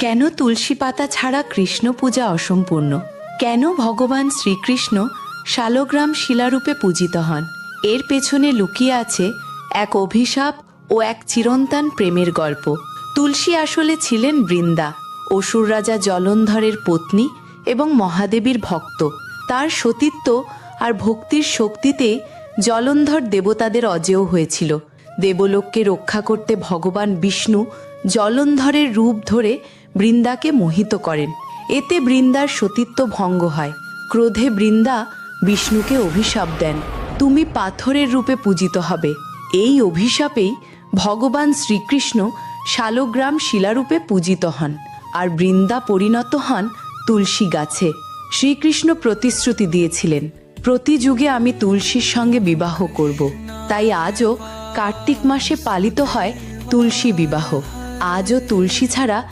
কেন তুলসী পাতা ছাড়া কৃষ্ণ পূজা অসম্পূর্ণ? কেন ভগবান শ্রীকৃষ্ণ শালগ্রাম শিলারূপে পূজিত হন? এর পেছনে লুকিয়ে আছে এক অভিশাপ ও এক চিরন্তান প্রেমের গল্প। তুলসী আসলে ছিলেন বৃন্দা, অসুর রাজা জলন্ধরের পত্নী এবং মহাদেবীর ভক্ত। তার সতীত্ব আর ভক্তির শক্তিতে জলন্ধর দেবতাদের অজেয় হয়েছিল। দেবলোককে রক্ষা করতে ভগবান বিষ্ণু জলন্ধরের রূপ ধরে বৃন্দাকে মোহিত করেন। এতে বৃন্দার সতীত্ব ভঙ্গ হয়। ক্রোধে বৃন্দা বিষ্ণুকে অভিশাপ দেন। তুমি পাথরের রূপে পূজিত হবে। এই অভিশাপেই ভগবান শ্রীকৃষ্ণ শালগ্রাম শিলারূপে পূজিত হন। আর বৃন্দা পরিণত হন তুলসী গাছে। শ্রীকৃষ্ণ প্রতিশ্রুতি দিয়েছিলেন প্রতি যুগে আমি তুলসীর সঙ্গে বিবাহ করব। তাই আজও কার্তিক মাসে পালিত হয় তুলসী বিবাহ। আজও তুলসী ছাড়া